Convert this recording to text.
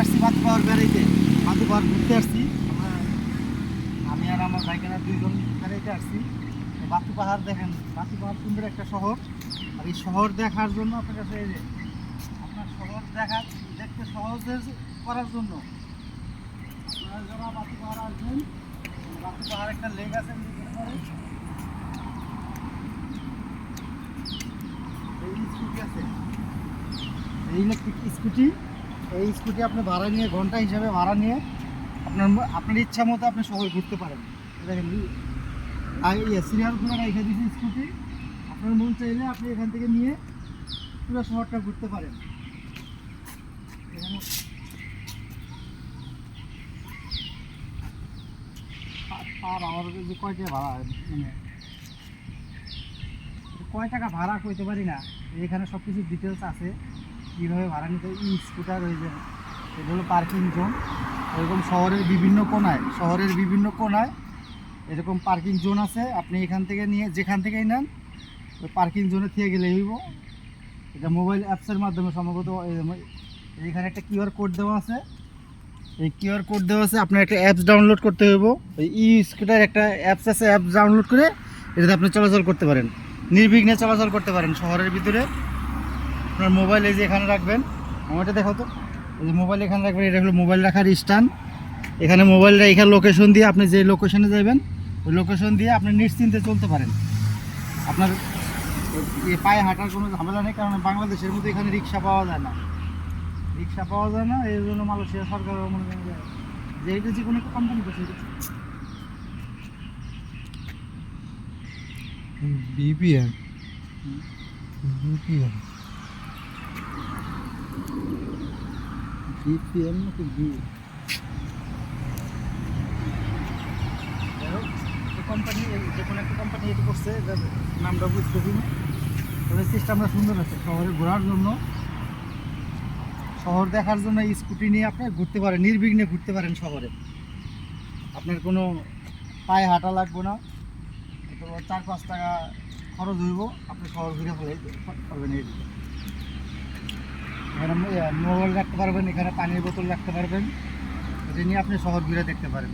আসছি বাতু পাহাড় বেড়াইতে। বাতু পাহাড় ঘুরতে আসছি। আমি আর আমার ভাইকেরা দুইজন বেড়াইতে আসছি। বাতু পাহাড় দেখেন, বাতু পাহাড় সুন্দর একটা শহর। আর এই শহর দেখার জন্য আপনার কাছে এই যে, আপনার শহর দেখার দেখতে সহজ করার জন্য আপনারা যারা বাতু পাহাড় আসবেন, বাতু পাহাড় একটা লেক আছে এই স্কুটি আছে। এই ইলেকট্রিক স্কুটি। এই স্কুটি আপনি ভাড়া নিয়ে, ঘণ্টা হিসাবে ভাড়া নিয়ে আপনার আপনার ইচ্ছা মতো আপনি শহর ঘুরতে পারেন। দেখেন ই- আর সিরিয়াল করে রেখে স্কুটি। আপনার মন চাইলে আপনি এখান থেকে নিয়ে পুরো শহরটা ঘুরতে পারেন। পার আমার যে কয় টাকা ভাড়া মানে কয় টাকা ভাড়া কইতে পারি না। এখানে সব কিছু ডিটেলস আছে। কীভাবে ভাড়া নিতে ই স্কুটার হয়ে যায় এটা হলো পার্কিং জোন এরকম শহরের বিভিন্ন কোনায়, শহরের বিভিন্ন কোনায় এরকম পার্কিং জোন আছে। আপনি এখান থেকে নিয়ে, যেখান থেকেই নেন, ওই পার্কিং জোনে থেকে গেলে হইব। এটা মোবাইল অ্যাপসের মাধ্যমে সম্ভবত এইখানে একটা কিউআর কোড দেওয়া আছে। এই কিউআর কোড দেওয়া আছে, আপনার একটা অ্যাপস ডাউনলোড করতে হইব। এই ই স্কুটার একটা অ্যাপস আছে অ্যাপস ডাউনলোড করে এটাতে আপনি চলাচল করতে পারেন। নির্বিঘ্নে চলাচল করতে পারেন শহরের ভিতরে। আপনার মোবাইল এই যে এখানে রাখবেন আমারটা দেখো তো এই যে মোবাইল এখানে রাখবেন এটা হলো মোবাইল রাখার স্ট্যান্ড এখানে মোবাইলটা এখানে লোকেশন দিয়ে আপনি যে লোকেশনে যাবেন ওই লোকেশন দিয়ে আপনি নিশ্চিন্তে চলতে পারেন। আপনার পায়ে হাঁটার কোনো ঝামেলা নেই কারণ বাংলাদেশের মতো এখানে রিক্সা পাওয়া যায় না। রিক্সা পাওয়া যায় না এই জন্য মালয়েশিয়া সরকার মনে করেন যে- এটা যে কোনো একটা কোম্পানি করছে। বিপিএম হুম। বিপিএম নাকি বি কোম্পানি যে কোনো একটা কোম্পানি করছে সুন্দর শহরে ঘোরার জন্য। শহর দেখার জন্য স্কুটি নিয়ে আপনি ঘুরতে পারেন, নির্বিঘ্নে ঘুরতে পারেন শহরে। আপনার কোনো পায়ে হাঁটা লাগবে না চার পাঁচ টাকা খরচ হইব, আপনি শহর ঘুরে ফেলে পারবেন এই। এখানে রাখতে পারবেন, এখানে পানির বোতল রাখতে পারবেন। এটা নিয়ে আপনি শহর ঘুরে দেখতে পারেন।